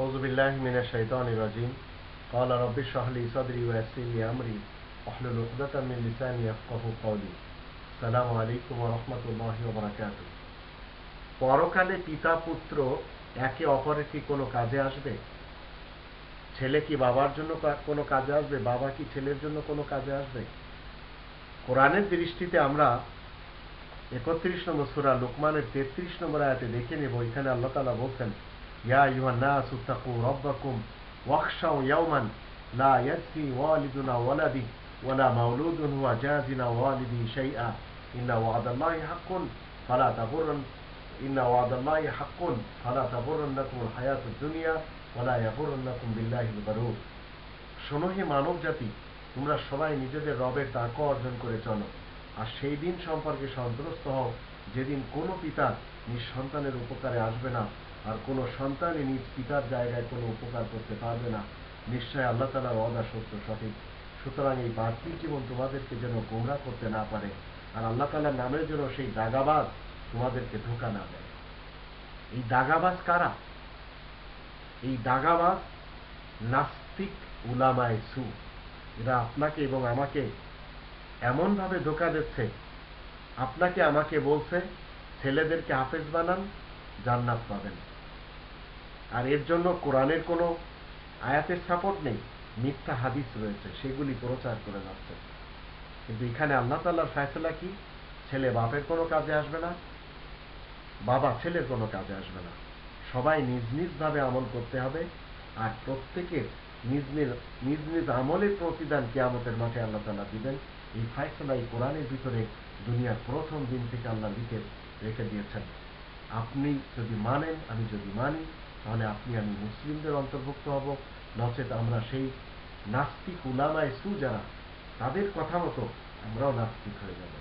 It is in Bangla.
أعوذ بالله من الشيطان الرجيم قال رب اشرح لي صدري ويسر لي أمري واحلل عقدة من لساني يفقهوا قولي السلام عليكم ورحمة الله وبركاته পরকালে পিতা পুত্র একে অপরের কি কোনো কাজে আসবে ছেলে কি বাবার জন্য কা- কোনো কাজে আসবে বাবা কি ছেলের জন্য কোনো কাজে আসবে কোরআনের দৃষ্টিতে আমরা একত্রিশ নম্বর সুরা লোকমানের তেত্রিশ নম্বর আয়াতে দেখে নেব এখানে আল্লাহ তালা বলছেন ইয়া ইউহান নাস উত্তাকু রব্বাকুম ওয়াখশাউ ইয়াওমান লা ইয়াজজি ওয়ালিদুনা ওয়ালাদি ওয়ালা মাউলুদুন হুয়া জাজিনা ওয়ালিদি শাইআ ইন্না ওয়াদাল্লাহি হাক্কুন ফালা তাগুররান ইন্না ওয়াদাল্লাহি হাক্কুন ফালা তাগুররান্নাকুমুল হায়াতুদ দুনিয়া ওয়ালা ইয়াগুররান্নাকুম বিল্লাহিল গারুর শোনো হে মানব জাতি তোমরা সবাই নিজেদের রবের তাক অর্জন করে চলো। আর সেই দিন সম্পর্কে সন্ত্রস্ত হও। যেদিন কোনো পিতা নিজ সন্তানের উপকারে আসবে না, আর কোনো সন্তানই নিজ পিতার জায়গায় কোনো উপকার করতে পারবে না। নিশ্চয় আল্লাহ তালার অদা সত্য, সঠিক। সুতরাং এই পার্থিব জীবন তোমাদেরকে যেন গোমরা করতে না পারে, আর আল্লাহ তালার নামের জন্য সেই দাগাবাজ তোমাদেরকে ধোকা না দেয়। এই দাগাবাজ কারা? এই দাগাবাজ নাস্তিক উলামায় সু। এরা আপনাকে এবং আমাকে এমনভাবে ধোকা দিচ্ছে, আপনাকে আমাকে বলছে, ছেলেদেরকে হাফেজ বানান, জান্নাত পাবেন। আর এর জন্য কোরআনের কোনো আয়াতের সাপোর্ট নেই, মিথ্যা হাদিস রয়েছে, সেগুলি প্রচার করে যাচ্ছে। কিন্তু এখানে আল্লাহ তাল্লাহর ফয়সলা কি? ছেলে বাপের কোনো কাজে আসবে না, বাবা ছেলের কোনো কাজে আসবে না। সবাই নিজ নিজ ভাবে আমল করতে হবে, আর প্রত্যেকের নিজ নিজ নিজ নিজ আমলের প্রতিদান কিয়ামতের মাঠে আল্লাহ তালা দিবেন। এই ফাইসলা এই কোরআনের ভিতরে দুনিয়ার প্রথম দিন থেকে আল্লাহ লিখে রেখে দিয়েছেন। আপনি যদি মানেন, আমি যদি মানি, তাহলে আপনি আমি মুসলিমদের অন্তর্ভুক্ত হব। নচেত আমরা সেই নাস্তিক উলামায় সু যারা, তাদের কথা মতো আমরাও নাস্তিক হয়ে যাব।